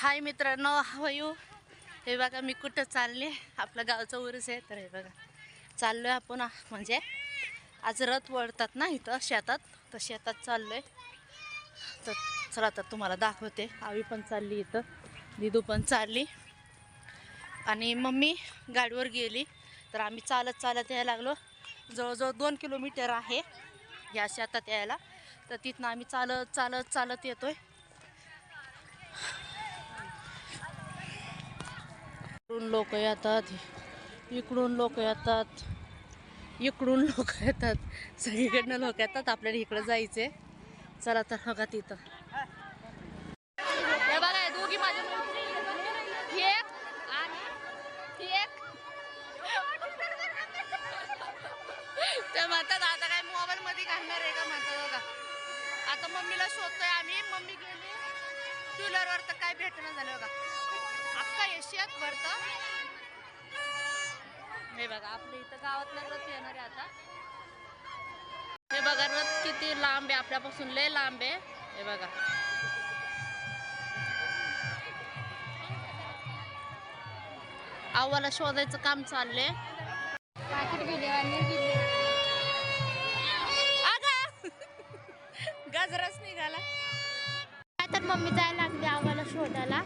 हाय मित्रांनो हवयू हे बघा मी कुठं चालले? आपलं गावचं उरूस आहे तर हे बघा. चाललो आहे आपण म्हणजे आज रथ वळतात ना इथं शेतात. तर शेतात चाललो आहे तर चला आता तुम्हाला दाखवते. आवी पण चालली इथं. दिदू पण चालली. आणि मम्मी गाडीवर गेली. तर आम्ही चालत चालत यायला लागलो. जवळजवळ दोन किलोमीटर आहे या शेतात यायला. तर तिथनं आम्ही चालत चालत चालत येतोय. इकडून लोक येतात इकडून लोक येतात इकडून लोक येतात. सगळीकडनं लोक येतात आपल्याला इकडं जायचे चला तर बघा तिथं. बघा दोघी माझ्या ते म्हणतात आता काय मोबाईल मध्ये घालणार आहे का? म्हणतात बघा. आता मम्मीला शोधतोय आम्ही. मम्मी गेली. टू तर काय भेटणं भरतं हे बघा आपल्या इथं गावातला रथ येणार आहे आता. हे बघा रथ किती लांब आहे आपल्यापासून लय लांब आहे. हे बघा. आव्हाला शोधायचं काम चाललंय! गजराच निघाला. तर मम्मी जायला लागली आम्हाला शोधायला.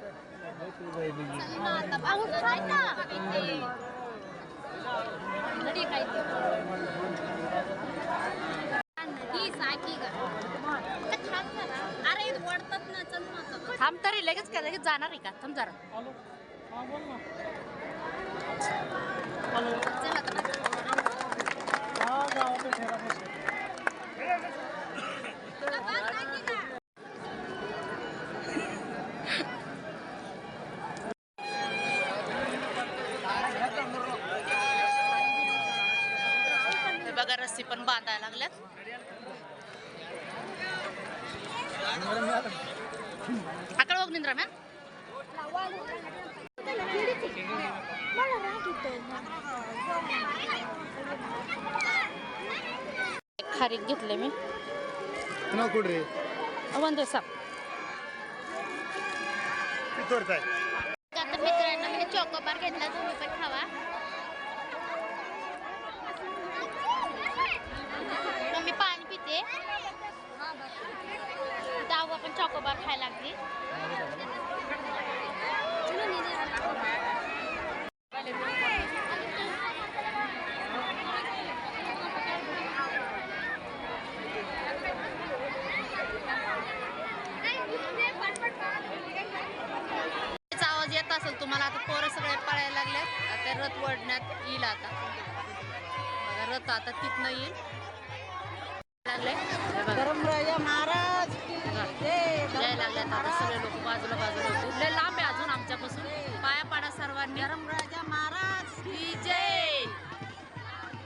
थांब तरी लगेच काय लगेच जाणार आहे का? थांब जरा. चल बघा रस्सी पण बांधायला लागल्यात. आकड बघ निंद्रा मॅम. खारीक घेतले मी. नाव कुठे वंदे साप. मित्रांनो मी चॉकोबार घेतला तुम्ही पण खावा मम्मी पाणी पिते दावा पण चॉकोबार खायला लागली. आवाज येत असेल तुम्हाला आता पोरं सगळे पळायला लागलेत. आता रथ ओढण्यात येईल आता. रथ आता तिथनं येईल. धर्मराजा महाराज. जय. यायला लागल्यात आता सगळे लोक बाजूला बाजूला होते लांब आहे अजून आमच्यापासून. पाया पाडा सर्वांनी. धर्मराजा महाराज की जय.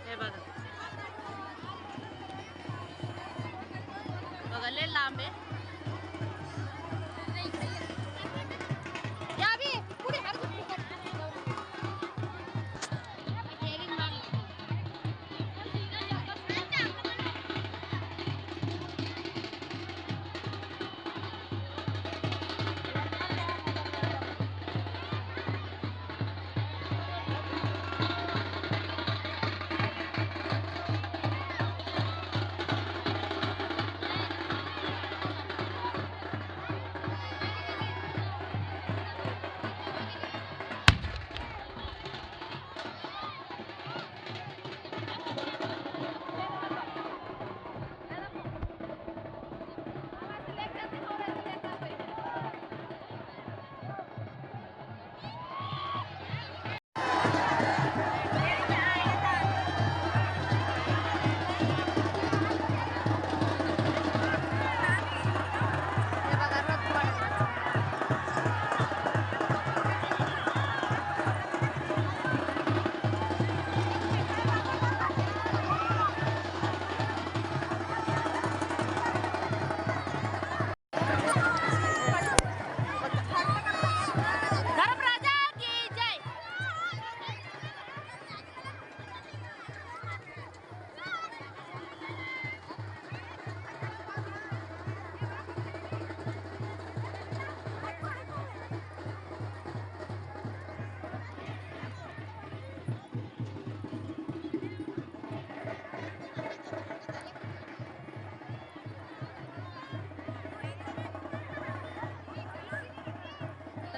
हे बघा. बघा लय लांब आहे.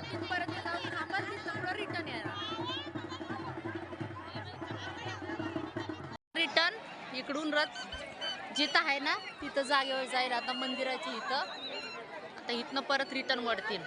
परत तिथपर्यंत जाऊन थांबा पुढं रिटर्न रिटर्न इकडून रथ जिथं आहे ना तिथं जागेवर जाईल. आता मंदिराची इथं. आता इथनं परत रिटर्न वळतील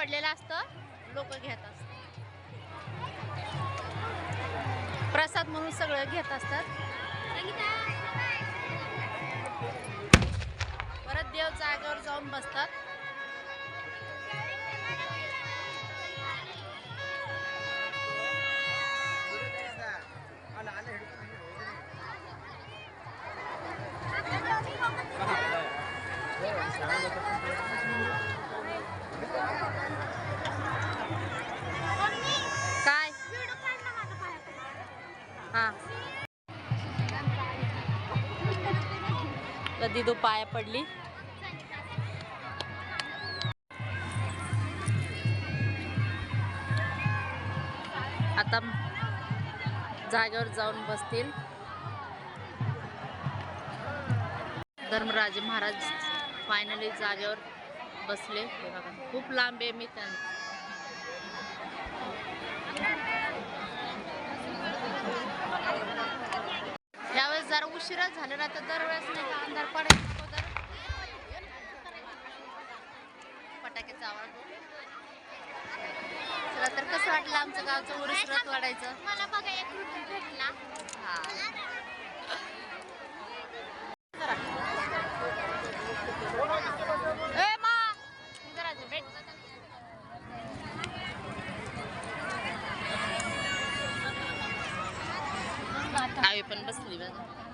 पडलेलं असतं लोक घेत असतात. प्रसाद म्हणून सगळं घेत असतात. परत देव जागेवर जाऊन बसतात. कधी तू पाया पडली? आता जागेवर जाऊन बसतील. धर्मराजे महाराज फायनली जागेवर बसले. खूप लांब आहे मी त्यां उशिराच झालं ना तर दरवेळेस नाही का अंधार पडायच्या अगोदर फटाक्याचा आवाज. चला तर कसं वाटलं आमचं गावचं उरुस वाढायचं? मला बघा एक रुपये भेटला. हा. ए मा! इधर आ जा, बैठ. आवी पण बसली बघा.